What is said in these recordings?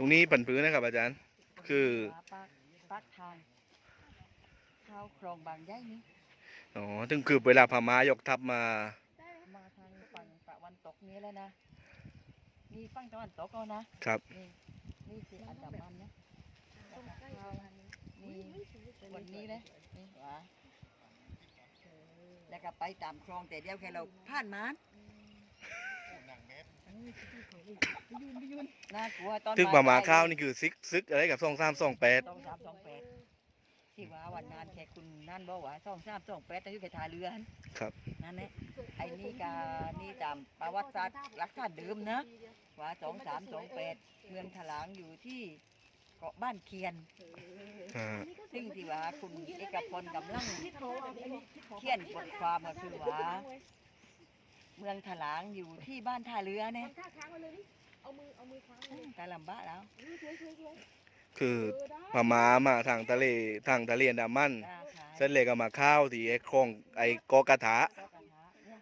ตรงนี้ปันปื้อนะครับ อาจารย์ คือปากปากทางเข้าคลองบางใหญ่นี่อ๋อถึงคือเวลาพม่ายกทัพมามาทางฝั่งตะวันตกนี้แล้วนะนี่ฝั่งตะวันตกเอานะครับ นี่นี่คืออันดามันนะแล้วก็เข้านี่วันนี้เลยนี่หวาแล้วก็ไปตามคลองแต่เดียวแค่เราผ่านมัน น่ากลัวตอนถึงพม่าใกล้ข้าวนี่คือซิกซึกอะไรกับสองสามสองแปดสองสามสองแปดที่ว่าวันนั้นแค่คุณนั่นบอกว่าสองสามสองแปดแต่อยู่แค่ทาเรือหั่นครับนั่นแหละไอ้นี่กานี่ตามประวัติศาสตร์หลักฐานเดิมนะว่าสองสามสองแปดเมืองถลางอยู่ที่เกาะบ้านเคียนอ่าซึ่งที่ว่าคุณเอกพลกำลังเขียนบทความก็คือว่า เมืองถลางอยู่ที่บ้านท่าเรือเนี่ยท่าค้างมาเลยดิเอามือเอามือค้างมาเลยกาลำบะแล้วสวยสวยสวยสวยคือเออได้พม่ามาทางทะเลทางทะเลอันดามันกล้าขายเส้นเล็กก็มาข้าวที่ไอ้คลองไอ้กอกระถาข้อกระทะเนี่ย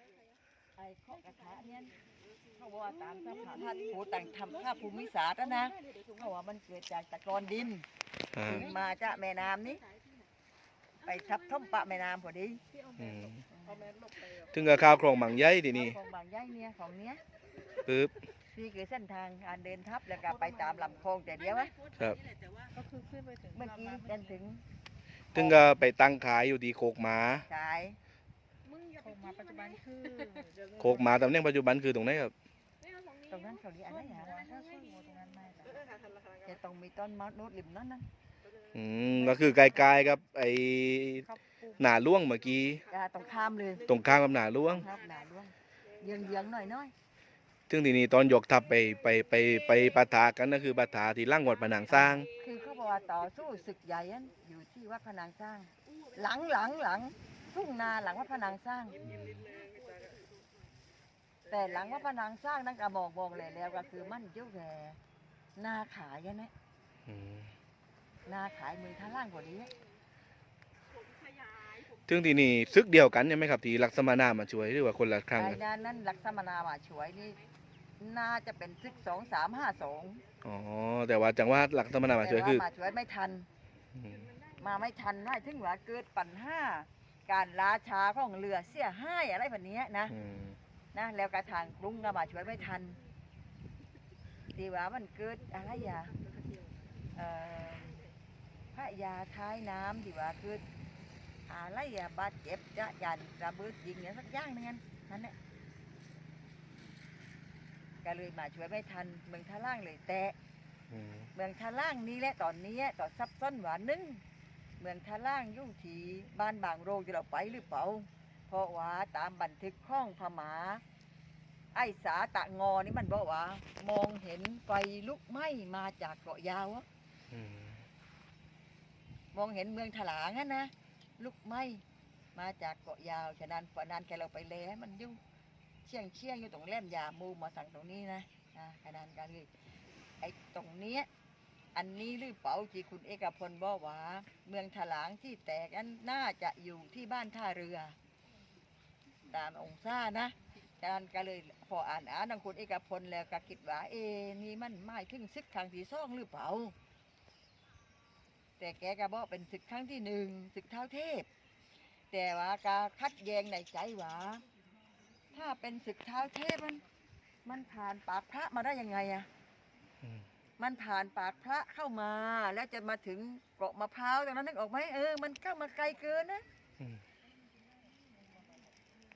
ไอ้ข้อกระทะเนี่ยเขาบอกว่าตามสภาพธาตุภูต่างทำภาพภูมิศาสตร์นะนะเขาว่ามันเกิดจากตะกอนดิน อ่าขึ้นมาจากแม่น้ำนี้ไปทับท่อมปะแม่น้ำพอดี อืม ถึงกับข้าวคลองบางใหญ่ทีนี่ของบางย่ายเนี่ยของเนี้ยปึ๊บ นี่คือเส้นทางการเดินทับแล้วก็ไปตามลำคลองแต่เดียวอะครับ ก็คือขึ้นไปถึงเมื่อกี้จนถึงถึงก็ไปตั้งขายอยู่ที่โคกหมาสายมึงอย่าไปมาปัจจุบันคือโคกหมาตำแหน่งปัจจุบันคือตรงไหนครับ ตรงนั้นเขาเรียกอะไรนะถ้าช่วยหัวตรงนั้นไม่จะต้องมีต้นมะนุษริมนั้นนะ อืมก็คือไกลๆกับไอ้ครับปูหนาล่วงเมื่อกี้ อ่าต้องข้ามเลยตรงข้ามกับหนาล่วง ครับหนาด้วงเยืองเยืองๆหน่อยน้อยซึ่งทีนี้ตอนยกทัพไปไปไปไปปะทะกันก็คือปะทะที่ล่างวัดผนังสร้างคือเขาบอกว่าต่อสู้ศึกใหญ่นั้นอยู่ที่วัดพนังสร้าง หลังหลังหลังทุ่งนาหลังวัดพนังสร้าง แต่หลังวัดพนังสร้างนั่นก็มองมองเลยแล้วก็คือมันเจ้าแก่นาขายอะนะอืม นาขายมือท่าล่างกว่านี้ ซึ่งทีนี้ซึกเดียวกันใช่ไหมครับที่ลักษมนามาช่วยหรือว่าคนละครั้งไอ้กันด้านนั้นลักษมนามาช่วยนี่น่าจะเป็นซึกสองสามห้าสองอ๋อ แต่ว่าจังหวัดลักษมนามาช่วยคือมาช่วยไม่ทันอืมมาไม่ทันได้ถึงว่าเกิดปัญหาการล้าช้าของเรือเสียหายอะไรแบบนี้นะอืมนะแล้วกระทางกรุงก็มาช่วยไม่ทันทีว่ามันเกิดอะไรอย่าเอ่อพระ ยาท้ายน้ำที่ว่าเกิดอะไรอย่าบาดเจ็บจะยันระเบิดยิงเนี่ยสักอย่างหนึงนั้นนั่นแหละก็เลยมาช่วยไม่ทัน เมืองท่าล่างเลยแตะอืมเมืองท่าล่างนี้แหละตอนนี้ต่อซับซ้อนหวานนึงเมืองท่าล่างอยุ่งที่บ้านบางโรงที่เราไปหรือเปล่าเพราะว่าตามบันทึกข้องพมาไอ้สาตะงอนี่มันบอกว่า มองเห็นไฟลุกไหม้มาจากเกาะยาวอะอื มองเห็นเมืองถลางอะนะลุกไหม้มาจากเกาะยาวฉะนั้นฝนนั้นแกเราไปเลยให้มันยุ่งเชียงเชียงอยู่ตรงแหลมยามูมาสั่งตรงนี้นะอ่าขนาดกันเลยไอ้ตรงเนี้ยอันนี้หรือเปล่าที่คุณเอกพลบอกว่า เมืองถลางที่แตกนั้นน่าจะอยู่ที่บ้านท่าเรือ ตามองศานะฉะนั้นก็เลยพออ่านอ่านทางคุณเอกพลแล้วก็คิดว่าเอนี่มันหมายถึงศึกครั้งที่สองหรือเปล่า แต่แกก็บอกเป็นศึกครั้งที่หนึ่งศึกเท้าเทพ แต่ว่าการคัดแยงในใจว่าถ้าเป็นศึกเท้าเทพมัน มันผ่านปากพระมาได้ยังไงอะอืมมันผ่านปากพระเข้ามา แล้วจะมาถึงเกาะมะพร้าวตรงนั้นนึกออกไหมเออมันเข้ามาไกลเกินนะอืม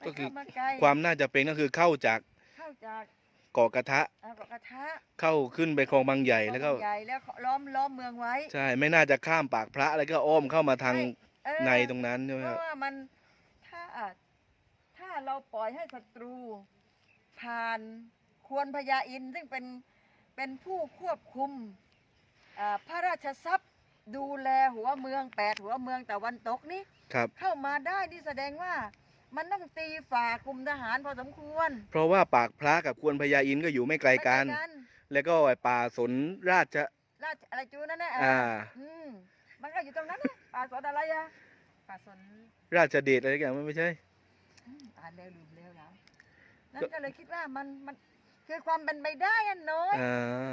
มันก็คือเข้ามาไกลความน่าจะเป็นก็คือเข้าจากเข้าจาก เกาะกระทะเอาเกาะกระทะเข้าขึ้นไปคลองบางใหญ่แล้วก็ใหญ่แล้วล้อมล้อมเมืองไว้ใช่ไม่น่าจะข้ามปากพระแล้วก็อ้อมเข้ามาทางไม่เออในตรงนั้นใช่ไหมเพครับ ราะว่ามันถ้าถ้าเราปล่อยให้ศัตรู ผ่านควรพญาอินทร์ซึ่งเป็นเป็นผู้ควบคุมอ่าพระราชทรัพย์ดูแลหัวเมืองแปดหัวเมืองตะวันตกนี้ ครับ เข้ามาได้นี่แสดงว่า มันต้องตีฝ่ากลุ่มทหารพอสมควรเพราะว่าปากพระกับควรพญาอินทร์ก็อยู่ไม่ไกลกัน ไม่ไแล้วก็ไอ้ป่าสนราชราชอะไรจูนั่นนะอ่า อืมมันก็อยู่ตรงนั้นนะป่าสนอะไรอะป่าสนราชเดชอะไรกันไม่ใช่ อืมอ่านแล้วลืมแล้วแล้วนั่นก็เลยคิดว่ามันมันคือความเป็นไปได้อะน้อย อ่า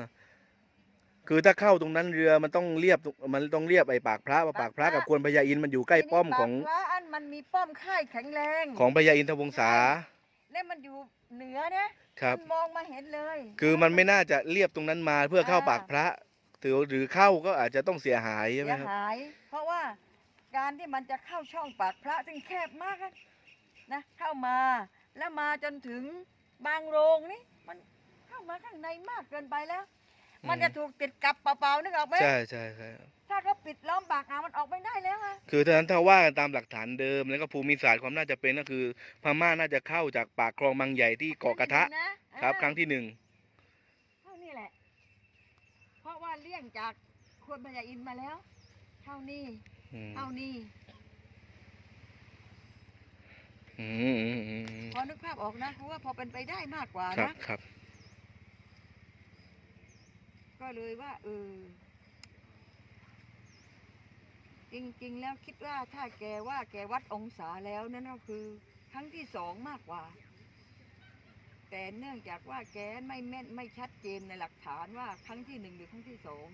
คือถ้าเข้าตรงนั้นเรือมันต้องเรียบมันต้องเรียบไอ้ปากพระว่าปากพระ กับควนพญาอินทร์มันอยู่ใกล้ป้อมของ ทีนี้ปากพระอัน มันมีป้อมค่ายแข็งแรงของพญาอินทวงศาและมันอยู่เหนือนะครับ มันมองมาเห็นเลยคือมันไม่น่าจะเรียบตรงนั้นมาเพื่อเข้าอ่าปากพระถือหรือเข้าก็อาจจะต้องเสียหายใช่ไหมเสียครับ หาย เพราะว่าการที่มันจะเข้าช่องปากพระซึ่งแคบมากอะนะเข้ามาแล้วมาจนถึงบางโรงนี่มันเข้ามาข้างในมากเกินไปแล้ว มันจะถูกติดกับเปล่าๆนึกออกไหม ใช่ใช่ใช่ถ้าเขาปิดล้อมปากอ่าวมันออกไม่ได้แล้วอะคือถ้านั้นถ้าว่ากันตามหลักฐานเดิม แล้วก็ภูมิศาสตร์ความน่าจะเป็นก็คือ พม่าน่าจะเข้าจากปากคลองบางใหญ่ที่เกาะกระทะนะครับ ครั้งที่หนึ่งเท่านี้แหละ เพราะว่าเลี่ยงจากควรพญาอินทร์มาแล้ว เท่านี้ อืมเท่านี้ อืมอืมอืมอืมพอนึกภาพออกนะเพราะว่าพอเป็นไปได้มากกว่าครับนะครับ ก็เลยว่าเออ จริงๆ แล้วคิดว่าถ้าแกว่าแกวัดองศาแล้วนั่นก็คือครั้งที่สองมากกว่า แต่เนื่องจากว่าแกไม่แม่นไม่ชัดเจนในหลักฐานว่าครั้งที่หนึ่งหรือครั้งที่สอง